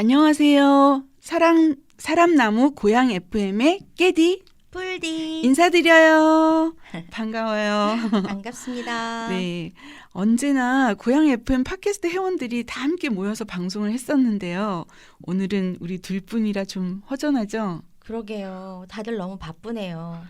안녕하세요. 사랑 사람나무 고향 FM의 깨디 뿔디 인사드려요. 반가워요. 반갑습니다. 네. 언제나 고향 FM 팟캐스트 회원들이 다 함께 모여서 방송을 했었는데요. 오늘은 우리 둘뿐이라 좀 허전하죠? 그러게요. 다들 너무 바쁘네요.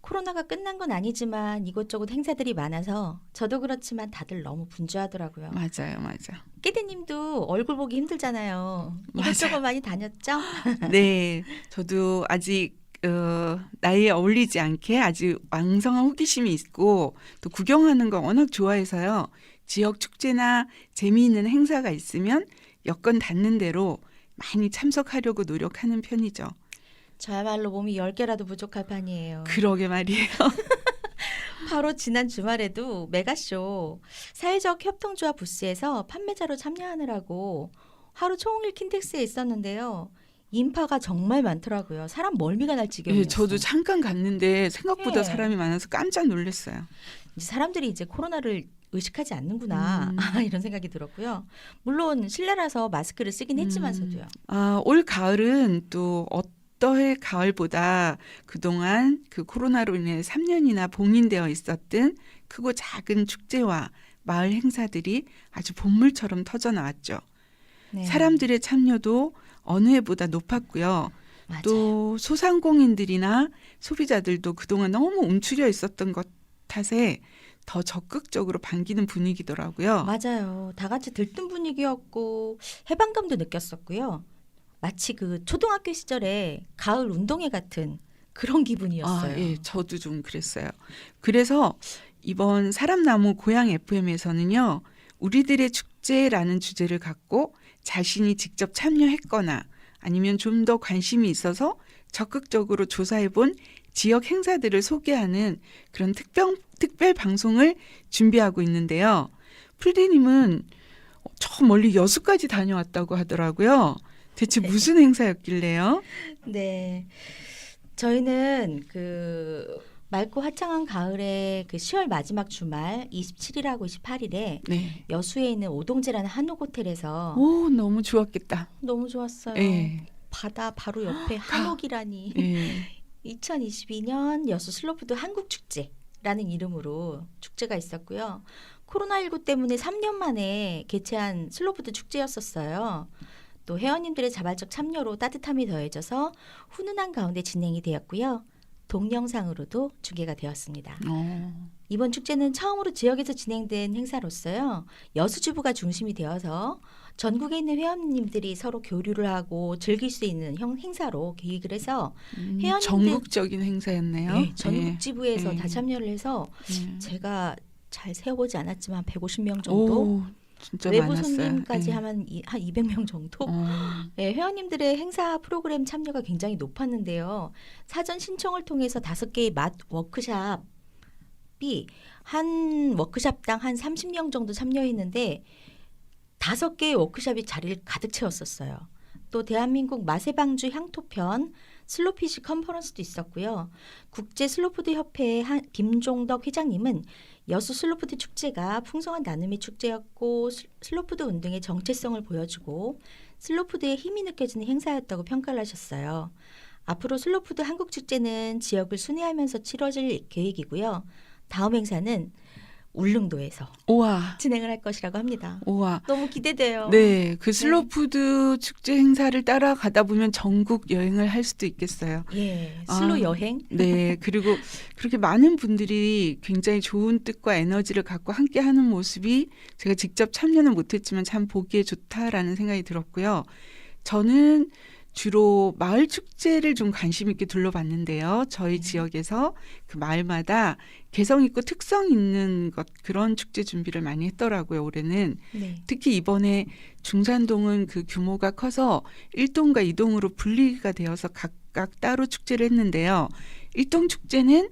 코로나가 끝난 건 아니지만 이곳저곳 행사들이 많아서 저도 그렇지만 다들 너무 분주하더라고요. 맞아요, 맞아. 깨디님도 얼굴 보기 힘들잖아요. 이것저것 많이 다녔죠? 네. 저도 아직 어, 나이에 어울리지 않게 아주 왕성한 호기심이 있고 또 구경하는 거 워낙 좋아해서요. 지역 축제나 재미있는 행사가 있으면 여건 닿는 대로 많이 참석하려고 노력하는 편이죠. 저야말로 몸이 10개라도 부족할 판이에요. 그러게 말이에요. 바로 지난 주말에도 메가쇼 사회적 협동조합 부스에서 판매자로 참여하느라고 하루 종일 킨텍스에 있었는데요. 인파가 정말 많더라고요. 사람 멀미가 날 지경이었어요. 예, 저도 잠깐 갔는데 생각보다 네. 사람이 많아서 깜짝 놀랐어요. 이제 사람들이 이제 코로나를 의식하지 않는구나 음. 이런 생각이 들었고요. 물론 실내라서 마스크를 쓰긴 했지만서도요. 아, 올 가을은 또 어 떠해 가을보다 그동안 그 코로나로 인해 3년이나 봉인되어 있었던 크고 작은 축제와 마을 행사들이 아주 본물처럼 터져 나왔죠. 네. 사람들의 참여도 어느 해보다 높았고요. 맞아요. 또 소상공인들이나 소비자들도 그동안 너무 움츠려 있었던 것 탓에 더 적극적으로 반기는 분위기더라고요. 맞아요. 다 같이 들뜬 분위기였고 해방감도 느꼈었고요. 마치 그 초등학교 시절에 가을 운동회 같은 그런 기분이었어요. 아, 예, 저도 좀 그랬어요. 그래서 이번 사람나무 고향 FM에서는요, 우리들의 축제라는 주제를 갖고 자신이 직접 참여했거나 아니면 좀 더 관심이 있어서 적극적으로 조사해본 지역 행사들을 소개하는 그런 특별, 특별 방송을 준비하고 있는데요. 풀디님은 저 멀리 여수까지 다녀왔다고 하더라고요. 대체 네. 무슨 행사였길래요? 네. 저희는 그 맑고 화창한 가을에 그 10월 마지막 주말 27일하고 28일에 네. 여수에 있는 오동제라는 한옥 호텔에서 오, 너무 좋았겠다. 너무 좋았어요. 예. 바다 바로 옆에 한옥이라니. 예. 2022년 여수 슬로푸드 한국 축제 라는 이름으로 축제가 있었고요. 코로나19 때문에 3년 만에 개최한 슬로푸드 축제였었어요. 또 회원님들의 자발적 참여로 따뜻함이 더해져서 훈훈한 가운데 진행이 되었고요. 동영상으로도 중계가 되었습니다. 어. 이번 축제는 처음으로 지역에서 진행된 행사로서요. 여수주부가 중심이 되어서 전국에 있는 회원님들이 서로 교류를 하고 즐길 수 있는 형 행사로 계획을 해서 음, 회원님들- 전국적인 행사였네요. 네, 전국 지부에서 예. 다 참여를 해서 예. 제가 잘 세어보지 않았지만 150명 정도 오, 외부 많았어요. 손님까지 예. 하면 이- 한 200명 정도 어, 네, 회원님들의 행사 프로그램 참여가 굉장히 높았는데요. 사전 신청을 통해서 다섯 개의 맛 워크샵이 한 워크샵당 한 30명 정도 참여했는데 다섯 개의 워크샵이 자리를 가득 채웠었어요. 또 대한민국 맛의 방주 향토편 슬로피시 컨퍼런스도 있었고요. 국제 슬로푸드 협회의 한- 김종덕 회장님은 여수 슬로푸드 축제가 풍성한 나눔의 축제였고 슬- 슬로푸드 운동의 정체성을 보여주고 슬로푸드의 힘이 느껴지는 행사였다고 평가를 하셨어요. 앞으로 슬로푸드 한국 축제는 지역을 순회하면서 치러질 계획이고요. 다음 행사는 울릉도에서 우와, 진행을 할 것이라고 합니다. 우와. 너무 기대돼요. 네, 그 슬로푸드 축제 행사를 따라가다 보면 전국 여행을 할 수도 있겠어요. 예, 슬로 아. 여행. 네, 그리고 그렇게 많은 분들이 굉장히 좋은 뜻과 에너지를 갖고 함께 하는 모습이 제가 직접 참여는 못했지만 참 보기에 좋다라는 생각이 들었고요. 저는 주로 마을 축제를 좀 관심 있게 둘러봤는데요. 저희 네. 지역에서 그 마을마다 개성 있고 특성 있는 것 그런 축제 준비를 많이 했더라고요. 올해는 네. 특히 이번에 중산동은 그 규모가 커서 1동과 2동으로 분리가 되어서 각각 따로 축제를 했는데요. 1동 축제는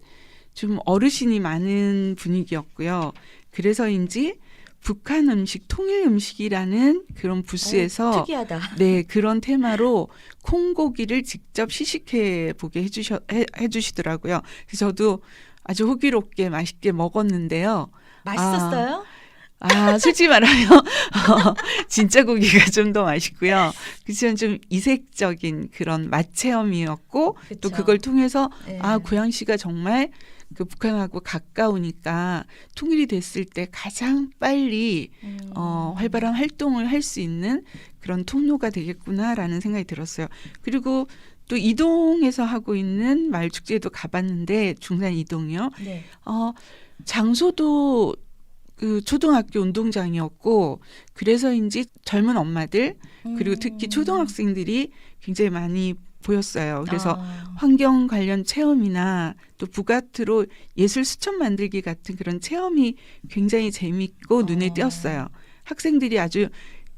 좀 어르신이 많은 분위기였고요. 그래서인지 북한 음식, 통일 음식이라는 그런 부스에서 어, 특이하다. 네, 그런 테마로 콩고기를 직접 시식해 보게 해주셔, 해, 해주시더라고요. 그래서 저도 아주 호기롭게 맛있게 먹었는데요. 맛있었어요? 아, 솔직히 말하면 어, 진짜 고기가 좀 더 맛있고요. 그치만 좀 이색적인 그런 맛 체험이었고 또 그쵸. 그걸 통해서 네. 아 고양시가 정말 그 북한하고 가까우니까 통일이 됐을 때 가장 빨리 음. 어, 활발한 활동을 할 수 있는 그런 통로가 되겠구나라는 생각이 들었어요. 그리고 또 이동에서 하고 있는 마을 축제도 가봤는데 중산 이동이요. 네. 어, 장소도 그 초등학교 운동장이었고 그래서인지 젊은 엄마들 그리고 특히 음. 초등학생들이 굉장히 많이 보였어요. 그래서 아. 환경 관련 체험이나 또 북아트로 예술 수첩 만들기 같은 그런 체험이 굉장히 재밌고 눈에 어. 띄었어요. 학생들이 아주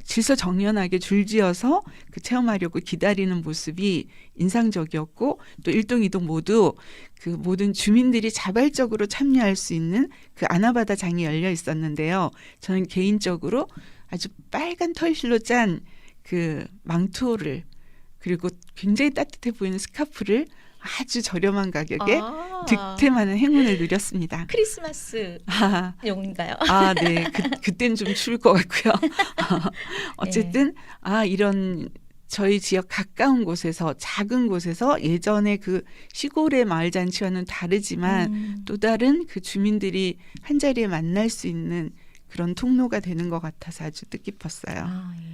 질서 정연하게 줄지어서 그 체험하려고 기다리는 모습이 인상적이었고 또 일동 이동 모두 그 모든 주민들이 자발적으로 참여할 수 있는 그 아나바다 장이 열려 있었는데요. 저는 개인적으로 아주 빨간 털실로 짠 그 망토를 그리고 굉장히 따뜻해 보이는 스카프를 아주 저렴한 가격에 아. 득템하는 행운을 누렸습니다. 크리스마스 아, 용인가요? 아, 네. 그, 그땐 좀 추울 것 같고요. 어쨌든, 아, 이런 저희 지역 가까운 곳에서, 작은 곳에서 예전에 그 시골의 마을 잔치와는 다르지만 음. 또 다른 그 주민들이 한 자리에 만날 수 있는 그런 통로가 되는 것 같아서 아주 뜻깊었어요. 아, 예.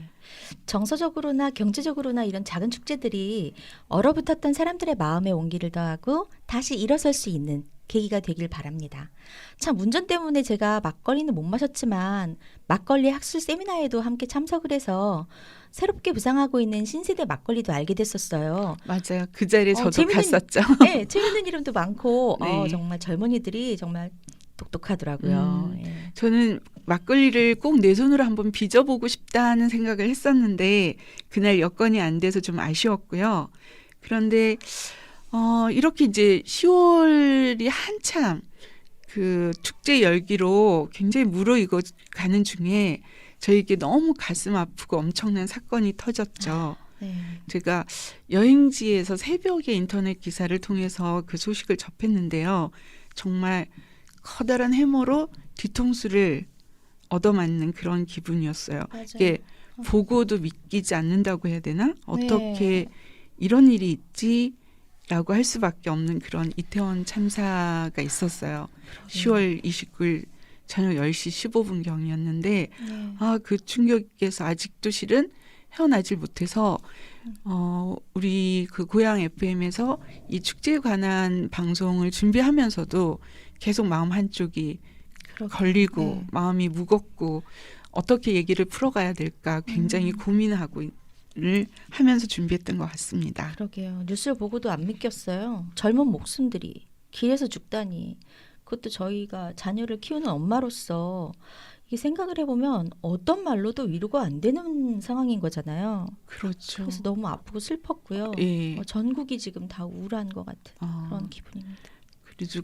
정서적으로나 경제적으로나 이런 작은 축제들이 얼어붙었던 사람들의 마음에 온기를 더하고 다시 일어설 수 있는 계기가 되길 바랍니다. 참 운전 때문에 제가 막걸리는 못 마셨지만 막걸리 학술 세미나에도 함께 참석을 해서 새롭게 부상하고 있는 신세대 막걸리도 알게 됐었어요. 맞아요. 그 자리에 어, 저도 재밌는- 갔었죠. 네, 재밌는 이름도 많고 어, 네. 정말 젊은이들이 정말 똑똑하더라고요. 음. 예. 저는 막걸리를 꼭 내 손으로 한번 빚어보고 싶다는 생각을 했었는데 그날 여건이 안 돼서 좀 아쉬웠고요. 그런데 어 이렇게 이제 10월이 한참 그 축제 열기로 굉장히 무르익어 가는 중에 저에게 너무 가슴 아프고 엄청난 사건이 터졌죠. 네. 제가 여행지에서 새벽에 인터넷 기사를 통해서 그 소식을 접했는데요. 정말 커다란 해머로 뒤통수를 얻어맞는 그런 기분이었어요. 맞아요. 이게 보고도 믿기지 않는다고 해야 되나? 어떻게 네. 이런 일이 있지 라고 할 수밖에 없는 그런 이태원 참사가 있었어요. 10월 29일 저녁 10시 15분 경이었는데 네. 아, 그 충격에서 아직도 실은 헤어나질 못해서 어, 우리 그 고향 FM에서 이 축제에 관한 방송을 준비하면서도 계속 마음 한쪽이 그렇군요. 걸리고 네. 마음이 무겁고 어떻게 얘기를 풀어가야 될까 굉장히 음. 고민하고 를 하면서 준비했던 것 같습니다. 그러게요. 뉴스를 보고도 안 믿겼어요. 젊은 목숨들이 길에서 죽다니. 그것도 저희가 자녀를 키우는 엄마로서 이게 생각을 해보면 어떤 말로도 위로가 안 되는 상황인 거잖아요. 그렇죠. 그래서 너무 아프고 슬펐고요. 예. 어, 전국이 지금 다 우울한 것 같은 어, 그런 기분입니다.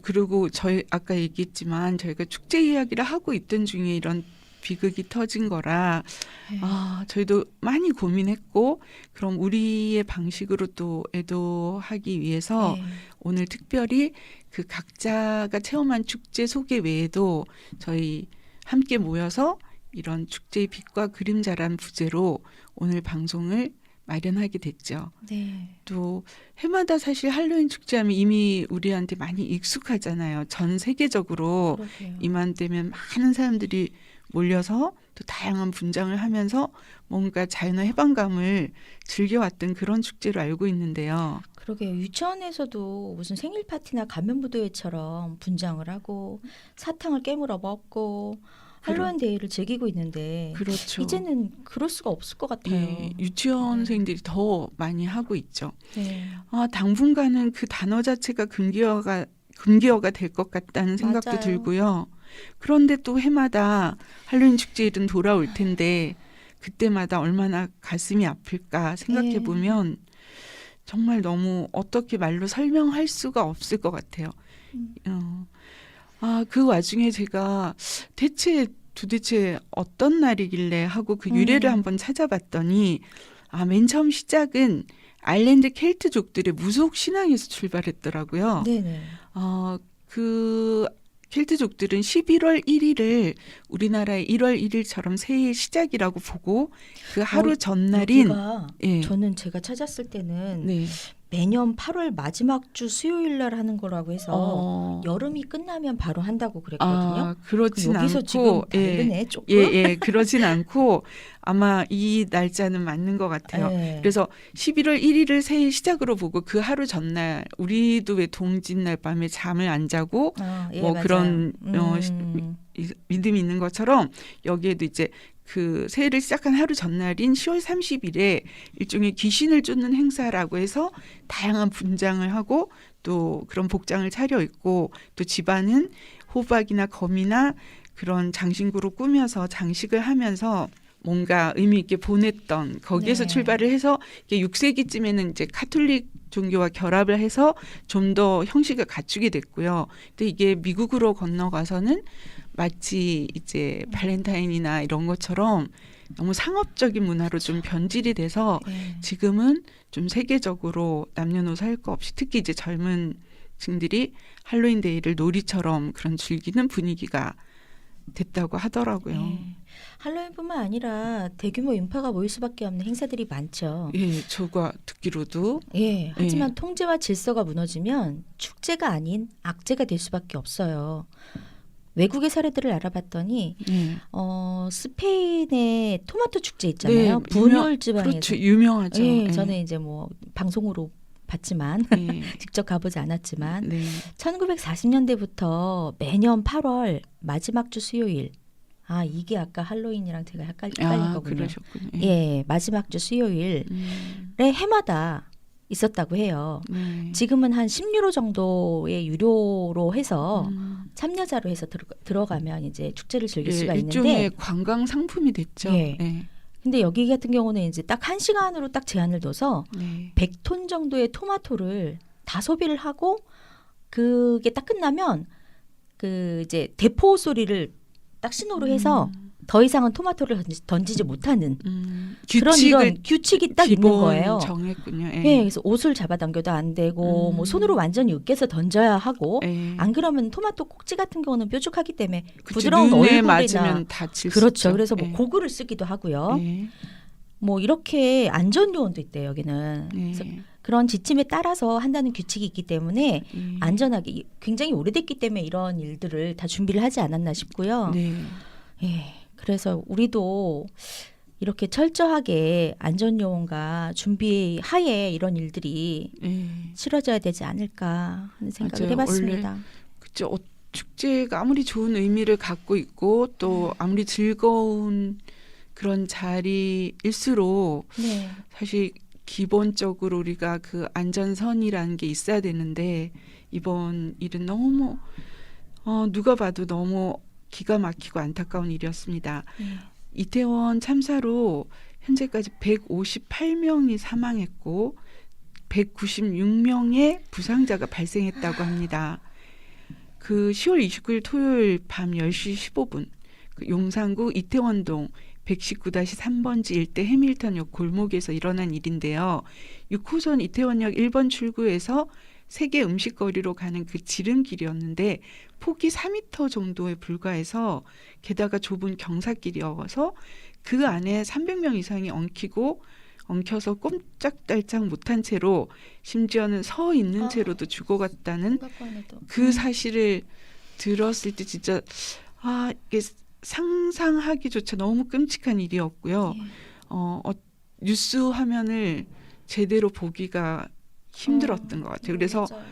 그리고 저희 아까 얘기했지만 저희가 축제 이야기를 하고 있던 중에 이런 비극이 터진 거라 네. 아, 저희도 많이 고민했고, 그럼 우리의 방식으로 또 애도하기 위해서 네. 오늘 특별히 그 각자가 체험한 축제 소개 외에도 저희 함께 모여서 이런 축제의 빛과 그림자란 부제로 오늘 방송을 마련하게 됐죠. 네. 또 해마다 사실 할로윈 축제하면 이미 우리한테 많이 익숙하잖아요. 전 세계적으로 그러게요. 이맘때면 많은 사람들이 몰려서 또 다양한 분장을 하면서 뭔가 자연의 해방감을 즐겨왔던 그런 축제로 알고 있는데요. 그러게요. 유치원에서도 무슨 생일 파티나 가면부도회처럼 분장을 하고 사탕을 깨물어 먹고 할로윈 데이를 즐기고 있는데 그렇죠. 이제는 그럴 수가 없을 것 같아요. 예, 유치원생들이 더 많이 하고 있죠. 네. 아, 당분간은 그 단어 자체가 금기어가 금기어가 될 것 같다는 생각도 맞아요. 들고요. 그런데 또 해마다 할로윈 축제일은 돌아올 텐데 그때마다 얼마나 가슴이 아플까 생각해 네. 보면 정말 너무 어떻게 말로 설명할 수가 없을 것 같아요. 음. 어, 아, 그 와중에 제가 대체 도대체 어떤 날이길래 하고 그 유래를 음. 한번 찾아봤더니 아, 맨 처음 시작은 아일랜드 켈트족들의 무속 신앙에서 출발했더라고요. 네네. 어, 그 켈트족들은 11월 1일을 우리나라의 1월 1일처럼 새해의 시작이라고 보고 그 하루 어, 전날인 여기가 예. 저는 제가 찾았을 때는 네. 매년 8월 마지막 주 수요일 날 하는 거라고 해서 어. 여름이 끝나면 바로 한다고 그랬거든요. 아, 그렇진 여기서 않고 지금 예. 다르네 조금. 예, 예, 그러진 않고 아마 이 날짜는 맞는 것 같아요. 예. 그래서 11월 1일을 새해 시작으로 보고 그 하루 전날 우리도 왜 동짓날 밤에 잠을 안 자고 아, 예, 뭐 맞아요. 그런, 어, 음. 이- 믿음이 있는 것처럼 여기에도 이제 그 새해를 시작한 하루 전날인 10월 30일에 일종의 귀신을 쫓는 행사라고 해서 다양한 분장을 하고 또 그런 복장을 차려 입고 또 집안은 호박이나 거미나 그런 장신구로 꾸며서 장식을 하면서 뭔가 의미 있게 보냈던 거기에서 네. 출발을 해서 이게 6세기쯤에는 이제 카톨릭 종교와 결합을 해서 좀 더 형식을 갖추게 됐고요. 근데 이게 미국으로 건너가서는 마치 이제 발렌타인이나 이런 것처럼 너무 상업적인 문화로 좀 변질이 돼서 예. 지금은 좀 세계적으로 남녀노소 할 거 없이 특히 이제 젊은 층들이 할로윈 데이를 놀이처럼 그런 즐기는 분위기가 됐다고 하더라고요. 예. 할로윈뿐만 아니라 대규모 인파가 모일 수밖에 없는 행사들이 많죠. 예, 저가 듣기로도 예. 하지만 통제와 질서가 무너지면 축제가 아닌 악재가 될 수밖에 없어요. 외국의 사례들을 알아봤더니 예. 어, 스페인의 토마토 축제 있잖아요. 네, 유명- 지방에서. 그렇죠. 유명하죠. 예, 예. 저는 이제 뭐 방송으로 봤지만 예. 직접 가보지 않았지만 네. 1940년대부터 매년 8월 마지막 주 수요일 아 이게 아까 할로윈이랑 제가 헷갈, 헷갈린 아, 거군요. 그러셨군요. 예, 마지막 주 수요일에 음, 해마다 있었다고 해요. 네. 지금은 한 10유로 정도의 유료로 해서 음, 참여자로 해서 들어, 들어가면 이제 축제를 즐길 예, 수가 일종의 있는데 관광 상품이 됐죠. 예. 네. 근데 여기 같은 경우는 이제 딱 한 시간으로 딱 제한을 둬서 네. 100톤 정도의 토마토를 다 소비를 하고 그게 딱 끝나면 그 이제 대포 소리를 딱 신호로 해서 음, 더 이상은 토마토를 던지, 던지지 못하는 음, 그런 규칙을 이런 규칙이 딱 있는 거예요. 정했군요. 예. 예, 그래서 옷을 잡아당겨도 안 되고 음. 뭐 손으로 완전히 으깨서 던져야 하고 예. 안 그러면 토마토 꼭지 같은 경우는 뾰족하기 때문에 그치, 부드러운 얼굴이나 맞으면 다칠 수 그렇죠. 그래서 뭐 예. 고글을 쓰기도 하고요. 예. 뭐 이렇게 안전 요원도 있대요 여기는. 예. 그래서 그런 지침에 따라서 한다는 규칙이 있기 때문에 예. 안전하게 이- 굉장히 오래됐기 때문에 이런 일들을 다 준비를 하지 않았나 싶고요. 네. 예. 그래서 우리도 이렇게 철저하게 안전 요원과 준비 하에 이런 일들이 예. 치러져야 되지 않을까 하는 생각을 맞아요. 해봤습니다. 그죠. 어, 축제가 아무리 좋은 의미를 갖고 있고 또 아무리 즐거운 그런 자리일수록 네. 사실 기본적으로 우리가 그 안전선이라는 게 있어야 되는데 이번 일은 너무 어, 누가 봐도 너무 기가 막히고 안타까운 일이었습니다. 네. 이태원 참사로 현재까지 158명이 사망했고 196명의 부상자가 발생했다고 합니다. 그 10월 29일 토요일 밤 10시 15분 그 용산구 이태원동 119-3번지 일대 해밀턴역 골목에서 일어난 일인데요. 6호선 이태원역 1번 출구에서 세계 음식거리로 가는 그 지름길이었는데 폭이 4미터 정도에 불과해서 게다가 좁은 경사길이어서 그 안에 300명 이상이 엉키고 엉켜서 꼼짝달짝 못한 채로 심지어는 서 있는 아. 채로도 죽어갔다는. 그 사실을 들었을 때 진짜 아 이게 상상하기조차 너무 끔찍한 일이었고요. 예. 어, 어 뉴스 화면을 제대로 보기가 힘들었던 것 같아요. 그래서 맞아요.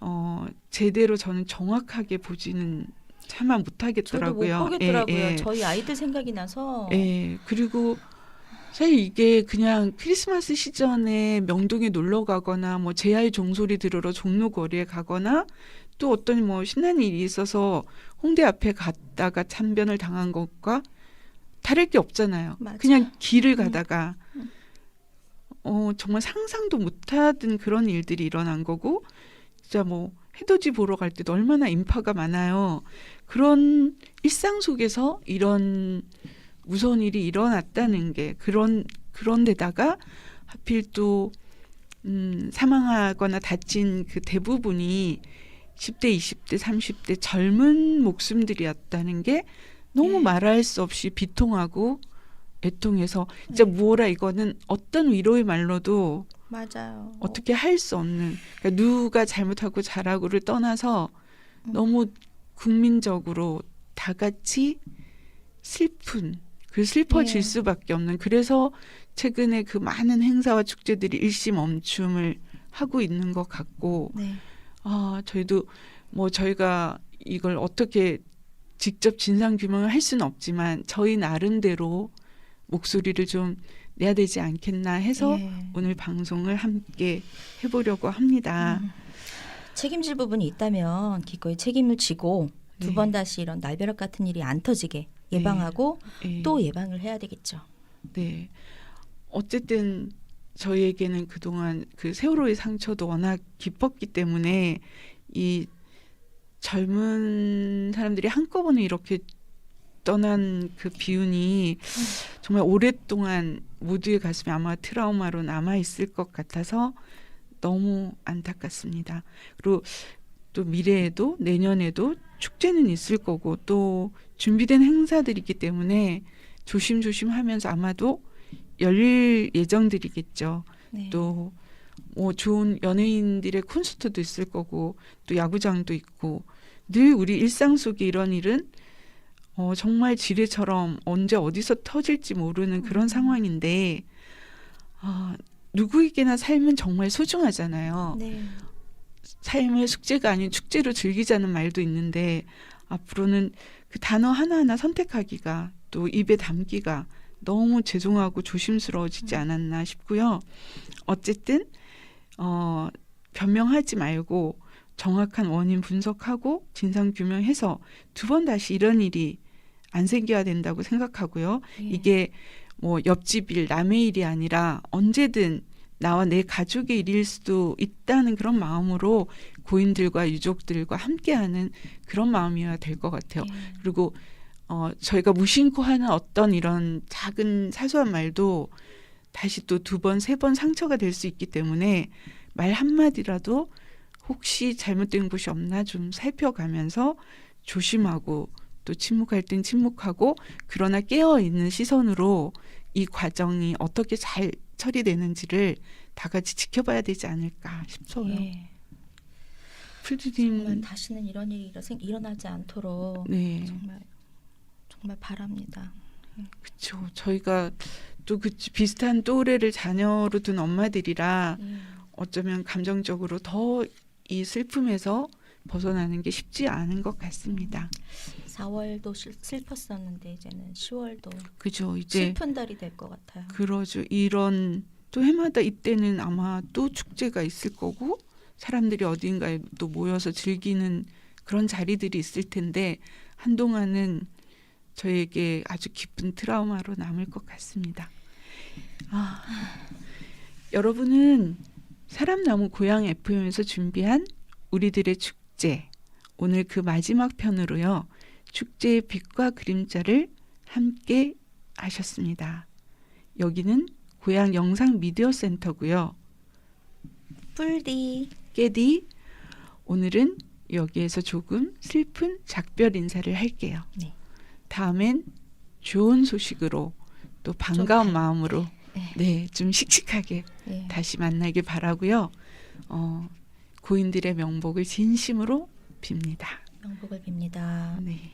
어 제대로 저는 정확하게 보지는 차마 저도 못 못하겠더라고요. 보겠더라고요. 예, 예. 저희 아이들 생각이 나서. 예, 그리고 사실 이게 그냥 크리스마스 시전에 명동에 놀러 가거나 뭐 제아의 종소리 들으러 종로 거리에 가거나 또 어떤 뭐 신나는 일이 있어서 홍대 앞에 갔다가 참변을 당한 것과 다를 게 없잖아요. 맞아요. 그냥 길을 음. 가다가 음. 어 정말 상상도 못하던 그런 일들이 일어난 거고 진짜 뭐 해돋이 보러 갈 때도 얼마나 인파가 많아요. 그런 일상 속에서 이런 무서운 일이 일어났다는 게 그런 그런 데다가 하필 또 음, 사망하거나 다친 그 대부분이 10대, 20대, 30대 젊은 목숨들이었다는 게 너무 예. 말할 수 없이 비통하고 애통해서 진짜 네. 무엇라 이거는 어떤 위로의 말로도 맞아요. 어떻게 할 수 없는 그러니까 누가 잘못하고 잘하고를 떠나서 음. 너무 국민적으로 다 같이 슬픈 그 슬퍼질 예. 수밖에 없는 그래서 최근에 그 많은 행사와 축제들이 일시 멈춤을 하고 있는 것 같고 네. 아 저희도 뭐 저희가 이걸 어떻게 직접 진상 규명을 할 수는 없지만 저희 나름대로 목소리를 좀 내야 되지 않겠나 해서 예. 오늘 방송을 함께 해보려고 합니다. 음. 책임질 부분이 있다면 기꺼이 책임을 지고 두 네. 번 다시 이런 날벼락 같은 일이 안 터지게 예방하고 예. 또 예방을 해야 되겠죠. 네. 어쨌든 저희에게는 그동안 그 세월호의 상처도 워낙 깊었기 때문에 이 젊은 사람들이 한꺼번에 이렇게 떠난 그 비운이 정말 오랫동안 모두의 가슴에 아마 트라우마로 남아 있을 것 같아서 너무 안타깝습니다. 그리고 또 미래에도 내년에도 축제는 있을 거고 또 준비된 행사들이기 때문에 조심조심 하면서 아마도 열릴 예정들이겠죠. 네. 또뭐 좋은 연예인들의 콘서트도 있을 거고 또 야구장도 있고 늘 우리 일상 속에 이런 일은 어, 정말 지뢰처럼 언제 어디서 터질지 모르는 그런 음. 상황인데 아, 누구에게나 삶은 정말 소중하잖아요. 네. 삶을 숙제가 아닌 축제로 즐기자는 말도 있는데 앞으로는 그 단어 하나하나 선택하기가 또 입에 담기가 너무 죄송하고 조심스러워지지 음. 않았나 싶고요. 어쨌든 어 변명하지 말고 정확한 원인 분석하고 진상 규명해서 두 번 다시 이런 일이 안 생겨야 된다고 생각하고요. 예. 이게 뭐 옆집 일, 남의 일이 아니라 언제든 나와 내 가족의 일일 수도 있다는 그런 마음으로 고인들과 유족들과 함께하는 그런 마음이어야 될 것 같아요. 예. 그리고 어, 저희가 무심코 하는 어떤 이런 작은 사소한 말도 다시 또 두 번, 세 번 상처가 될 수 있기 때문에 말 한마디라도 혹시 잘못된 곳이 없나 좀 살펴가면서 조심하고 또 침묵할 땐 침묵하고 그러나 깨어 있는 시선으로 이 과정이 어떻게 잘 처리되는지를 다 같이 지켜봐야 되지 않을까 싶어요. 예. 풀디님, 다시는 이런 일이 일어- 일어나지 않도록 네, 정말 정말 바랍니다. 그렇죠. 저희가 또 그 비슷한 또래를 자녀로 둔 엄마들이라 예. 어쩌면 감정적으로 더 이 슬픔에서 벗어나는 게 쉽지 않은 것 같습니다. 4월도 슬, 슬펐었는데 이제는 10월도 그죠. 이제 슬픈 달이 될 것 같아요. 그러죠. 이런 또 해마다 이때는 아마 또 축제가 있을 거고 사람들이 어딘가에 또 모여서 즐기는 그런 자리들이 있을 텐데 한동안은 저에게 아주 깊은 트라우마로 남을 것 같습니다. 아, 여러분은 사람나무 고향 FM에서 준비한 우리들의 축제 오늘 그 마지막 편으로요 축제의 빛과 그림자를 함께 하셨습니다. 여기는 고향 영상 미디어 센터고요. 뿔디 깨디 오늘은 여기에서 조금 슬픈 작별 인사를 할게요. 네. 다음엔 좋은 소식으로 또 반가운 발- 마음으로 네. 네, 좀 씩씩하게 예. 다시 만나길 바라고요. 어, 고인들의 명복을 진심으로 빕니다. 명복을 빕니다. 네.